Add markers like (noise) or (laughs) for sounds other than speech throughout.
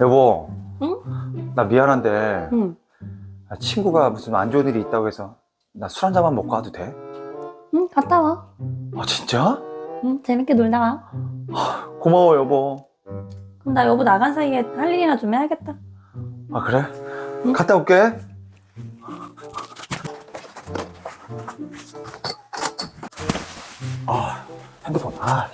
여보, 응? 나 미안한데 응. 아, 친구가 무슨 안 좋은 일이 있다고 해서 나 술 한 잔만 먹고 가도 돼? 응, 갔다 와. 아 진짜? 응, 재밌게 놀다 와. 고마워 여보. 그럼 나 여보 나간 사이에 할 일이나 좀 해야겠다. 아 그래? 응? 갔다 올게. 아 핸드폰. 아. 아,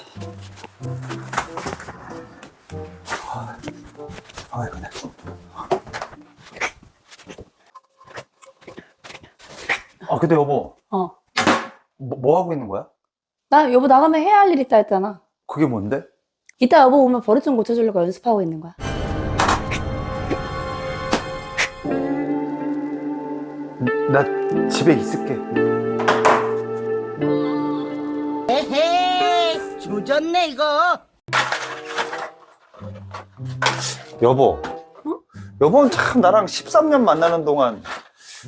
아 근데 여보, 어. 뭐, 뭐 하고 있는 거야? 나 여보 나가면 해야 할 일 있다 했잖아. 그게 뭔데? 이따 여보 오면 버릇 좀 고쳐주려고 연습하고 있는 거야. 나 집에 있을게. 에헤이 조졌네 이거 여보. 여보는 참 나랑 13년 만나는 동안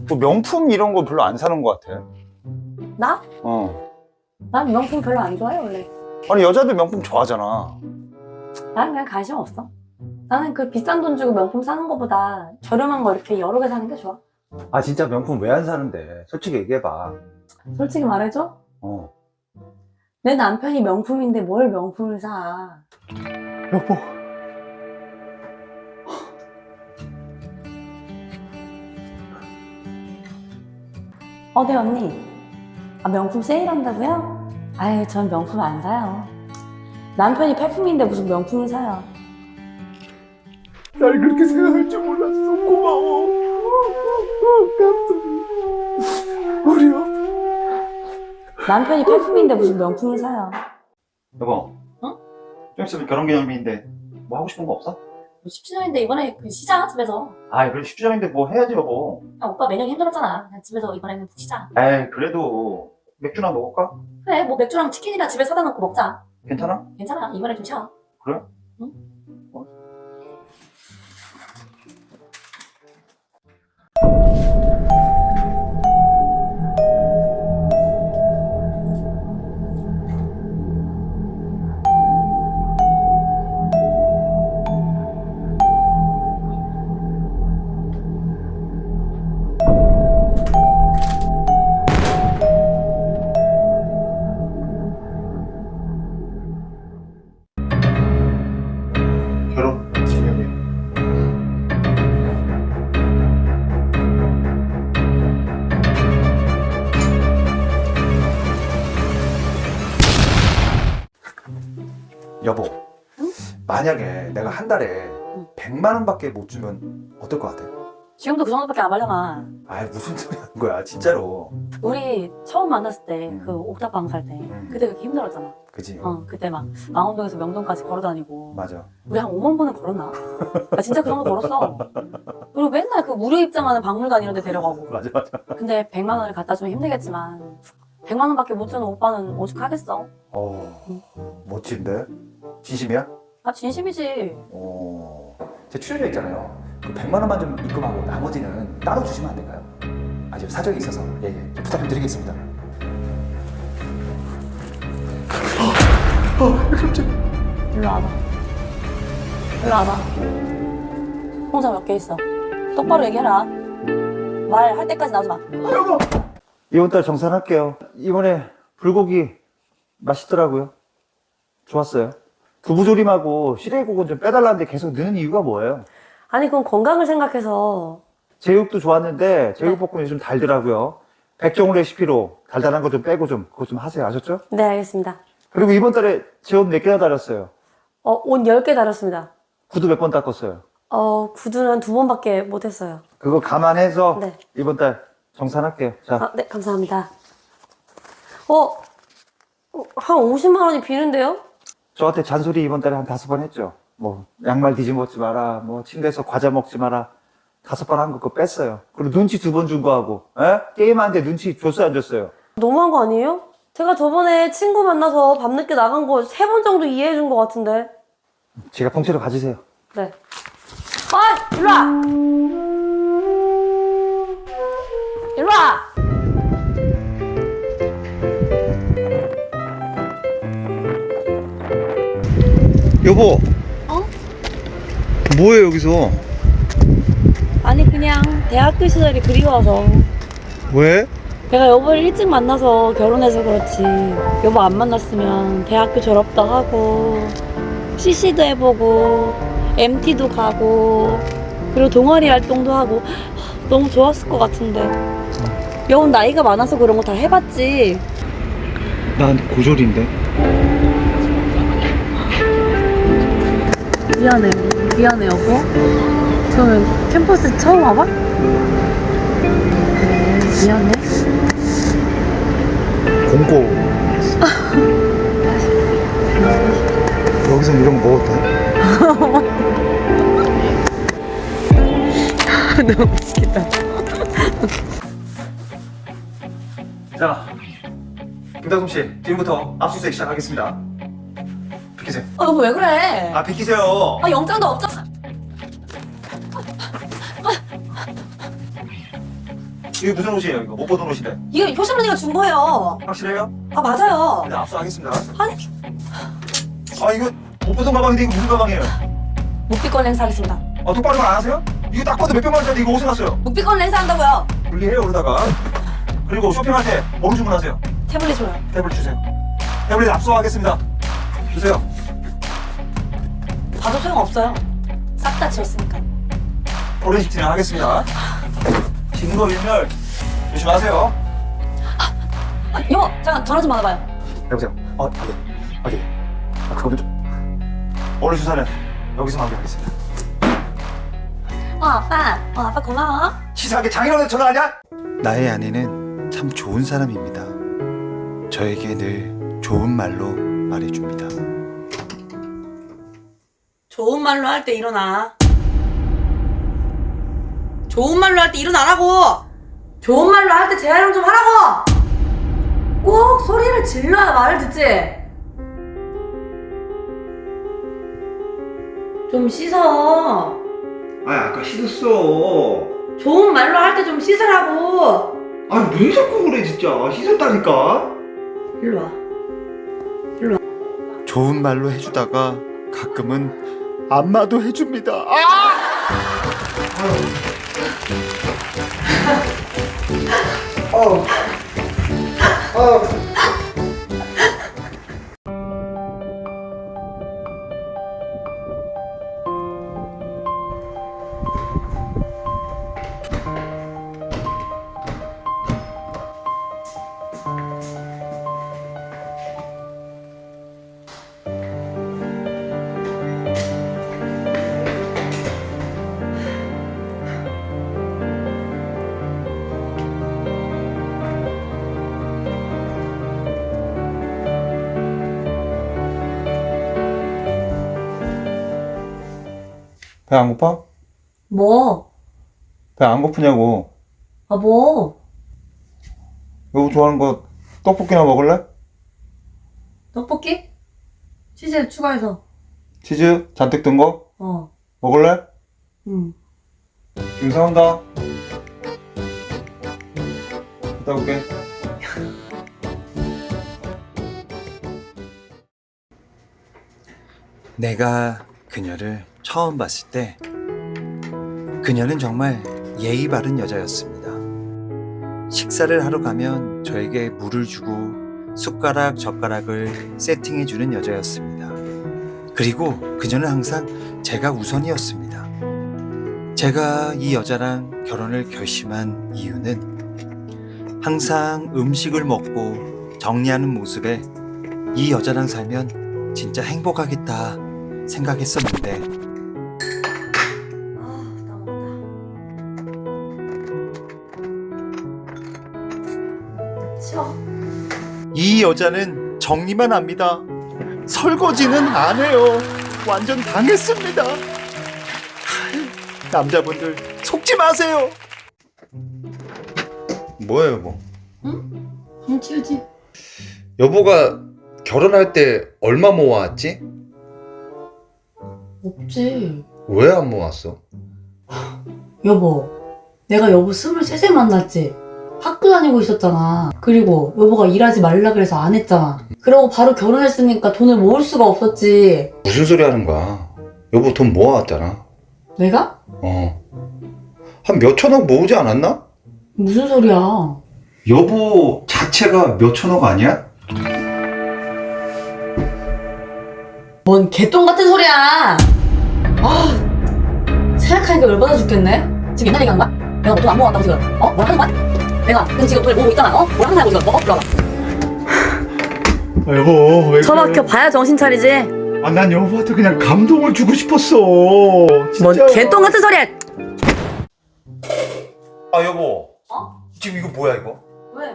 뭐 명품 이런 거 별로 안 사는 것 같아. 나? 어. 난 명품 별로 안 좋아해 원래. 아니 여자들 명품 좋아하잖아. 나는 그냥 관심 없어. 나는 그 비싼 돈 주고 명품 사는 거보다 저렴한 거 이렇게 여러 개 사는 게 좋아. 아 진짜 명품 왜 안 사는데? 솔직히 얘기해봐. 솔직히 말해줘. 어. 내 남편이 명품인데 뭘 명품을 사. 여보. 어, 네 언니. 아, 명품 세일한다고요? 아유, 전 명품 안 사요. 남편이 폐품인데 무슨 명품을 사요. 날 그렇게 생각할 줄 몰랐어. 고마워. 우리 여보. 남편이 폐품인데 무슨 명품을 사요. 여보. 어? 좀 있으면 결혼 기념일인데 뭐 하고 싶은 거 없어? 10주년인데 이번에 그 쉬자, 집에서. 아 그래 10주년인데 뭐 해야지 여보. 아, 오빠 매년 힘들었잖아. 그냥 집에서 이번에는 푹 쉬자. 에이 그래도 맥주나 먹을까? 그래, 뭐 맥주랑 치킨이나 집에 사다 놓고 먹자. 괜찮아? 괜찮아, 이번에 좀 쉬어. 그래? 응? 여보, 만약에 내가 한 달에 100만 원밖에 못 주면 어떨 것 같아? 지금도 그 정도밖에 안 말려나. 아 무슨 소리 하는 거야, 진짜로. 우리 처음 만났을 때, 음. 그 옥탑방 살 때, 음. 그때 그렇게 힘들었잖아. 그지? 어, 그때 막 망원동에서 명동까지 걸어 다니고. 맞아. 우리 한 5만 번은 걸었나? 나 진짜 그 정도 걸었어. (laughs) 그리고 맨날 그 무료 입장하는 박물관 이런 데 데려가고. (laughs) 맞아, 맞아. 근데 100만 원을 갖다 주면 힘들겠지만 100만 원밖에 못 주는 오빠는 오죽하겠어. 어, 멋진데? 진심이야? 아 진심이지. 어, 제 출연료 있잖아요. 그 100만 원만 좀 입금하고 나머지는 따로 주시면 안 될까요? 아, 지금 사정이 있어서 예, 예. 좀 부탁 좀 드리겠습니다. 일로 와봐. 일로 와봐. 홍사 몇개 있어. 똑바로 얘기해라. 말할 때까지 나오지 마. 이번 달 정산할게요. 이번에 불고기 맛있더라고요. 좋았어요. 두부조림하고 시래기국은 좀 빼달라는데 계속 넣는 이유가 뭐예요? 아니 그건 건강을 생각해서 제육도 좋았는데 제육볶음이 좀 달더라고요. 백종원 레시피로 달달한 거 좀 빼고 좀 그거 좀 하세요. 아셨죠? 네 알겠습니다. 그리고 이번 달에 제 옷 몇 개나 달았어요. 어, 옷 10개 달았습니다. 구두 몇 번 닦았어요. 어, 구두는 두 번밖에 못 했어요. 그거 감안해서 네. 이번 달 정산할게요. 자, 아, 네, 감사합니다. 어, 어, 한 50만 원이 비는데요? 저한테 잔소리 이번 달에 한 다섯 번 했죠. 뭐 양말 뒤집어먹지 마라, 뭐 침대에서 과자 먹지 마라. 다섯 번 한 거 그거 뺐어요. 그리고 눈치 두 번 준 거 하고, 에? 게임하는데 눈치 줬어요, 안 줬어요? 너무한 거 아니에요? 제가 저번에 친구 만나서 밤늦게 나간 거 세 번 정도 이해해 준것 같은데. 제가 통째로 가지세요. 네. 아, 일로 와! 일로 와! 여보. 어? 뭐해 여기서? 아니 그냥 대학교 시절이 그리워서 왜? 내가 여보를 일찍 만나서 결혼해서 그렇지 여보 안 만났으면 대학교 졸업도 하고 CC도 해보고 MT도 가고 그리고 동아리 활동도 하고 하, 너무 좋았을 것 같은데 여보 나이가 많아서 그런 거 다 해봤지 난 고졸인데. 미안해 미안해 여보 그러면 캠퍼스 처음 와봐? 네 미안해 공고. (laughs) 여기서 이런 거 먹어도 돼? 너무 웃기다 자, 김다솜 씨, 지금부터 압수수색 시작하겠습니다. 비키세요. 어 여보 왜 그래 아, 비키세요. 아 영장도 없잖아 이게 무슨 옷이에요? 이거 못 보던 옷인데. 이거 효신 언니가 준 거예요 확실해요? 아 맞아요 네, 압수하겠습니다. 아니 아, 이거 못 보던 가방인데 이거 무슨 가방이에요? 묵비권 행사하겠습니다 아, 똑바로 말 안 하세요? 이거 딱 봐도 몇백만 원짜리 이거 어디서 났어요? 묵비권 행사한다고요 분리해요, 그러다가. 그리고 쇼핑할 때 뭐로 주문하세요? 태블릿 줘요 태블릿 주세요. 태블릿 압수하겠습니다. 주세요. 봐도 소용없어요 싹 다 지웠으니까 포렌식 진행하겠습니다. 증거 인멸 조심하세요. 아, 여보 잠깐 전화 좀 받아봐요 여보세요. 어, 아, 예. 아, 예. 아, 그거는 좀. 오늘 수사는 여기서 마무리하겠습니다. 어 아빠 어 아빠 고마워 치사하게 장인어른 전화하냐? 나의 아내는 참 좋은 사람입니다. 저에게 늘 좋은 말로 말해줍니다. 좋은 말로 할 때 일어나. 좋은 말로 할 때 일어나라고. 좋은 말로 할 때 재활용 좀 하라고. 꼭 소리를 질러야 말을 듣지. 좀 씻어. 아, 아까 씻었어. 좋은 말로 할 때 좀 씻으라고. 아, 왜 자꾸 그래 진짜. 씻었다니까. 일로 와. 좋은 말로 해주다가 가끔은 안마도 해줍니다. 아! 아 배 안 고파? 뭐? 배 안 고프냐고. 아 뭐? 여보 좋아하는 거 떡볶이나 먹을래? 떡볶이? 치즈 추가해서 치즈 잔뜩 든 거? 어 먹을래? 응. 지금 사온다. 이따 올게. 내가 그녀를 처음 봤을 때 그녀는 정말 예의 바른 여자였습니다. 식사를 하러 가면 저에게 물을 주고 숟가락, 젓가락을 세팅해 주는 여자였습니다. 그리고 그녀는 항상 제가 우선이었습니다. 제가 이 여자랑 결혼을 결심한 이유는 항상 음식을 먹고 정리하는 모습에 이 여자랑 살면 진짜 행복하겠다 생각했었는데 이 여자는 정리만 합니다. 설거지는 안 해요. 완전 당했습니다. 남자분들 속지 마세요. 뭐야 여보? 응 치우지 여보가 결혼할 때 얼마 모아왔지? 없지 왜 안 모았어? 여보, 내가 여보 23세 만났지? 학교 다니고 있었잖아. 그리고 여보가 일하지 말라 그래서 안 했잖아. 그러고 바로 결혼했으니까 돈을 모을 수가 없었지. 무슨 소리 하는 거야? 여보 돈 모아왔잖아. 내가? 어. 한 몇천억 모으지 않았나? 무슨 소리야? 여보 자체가 몇천억 아니야? 뭔 개똥 같은 소리야! 아, 생각하니까 열받아 죽겠네? 지금 옛날 얘기하는 거야? 내가 뭐돈안 모았다고 지금, 어? 뭘 하는 거야? 내가 근데 지금 돈을 모으고 있잖아, 어? 뭘 하는 거야, 지금? 어? 와봐. 아, 여보, 왜저 막혀 봐야 정신 차리지? 아, 난 여보한테 그냥 감동을 주고 싶었어. 뭔 개똥 같은 소리야! 아 여보. 어? 지금 이거 뭐야 이거? 왜?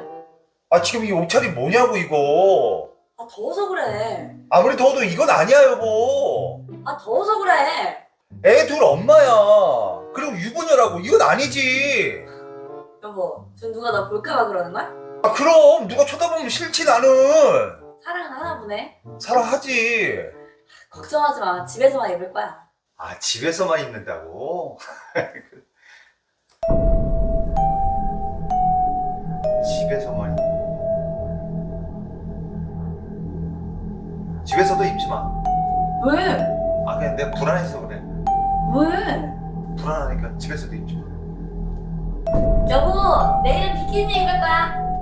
아 지금 이 옷차림 뭐냐고 이거. 아, 더워서 그래. 아무리 더워도 이건 아니야 여보. 아, 더워서 그래. 애 둘 엄마야. 그리고 유부녀라고 이건 아니지. 여보, 전 누가 나 볼까봐 그러는 거야? 아 그럼 누가 쳐다보면 싫지 나는. 사랑은 하나 보네. 사랑하지. 걱정하지 마. 집에서만 입을 거야. 아 집에서만 있는다고? (laughs) 집에서만 집에서도 입지 마. 왜? 아 그냥 내가 불안해서 그래. 왜? 불안하니까 집에서도 입지 마. 여보, 내일은 비키니 입을 거야.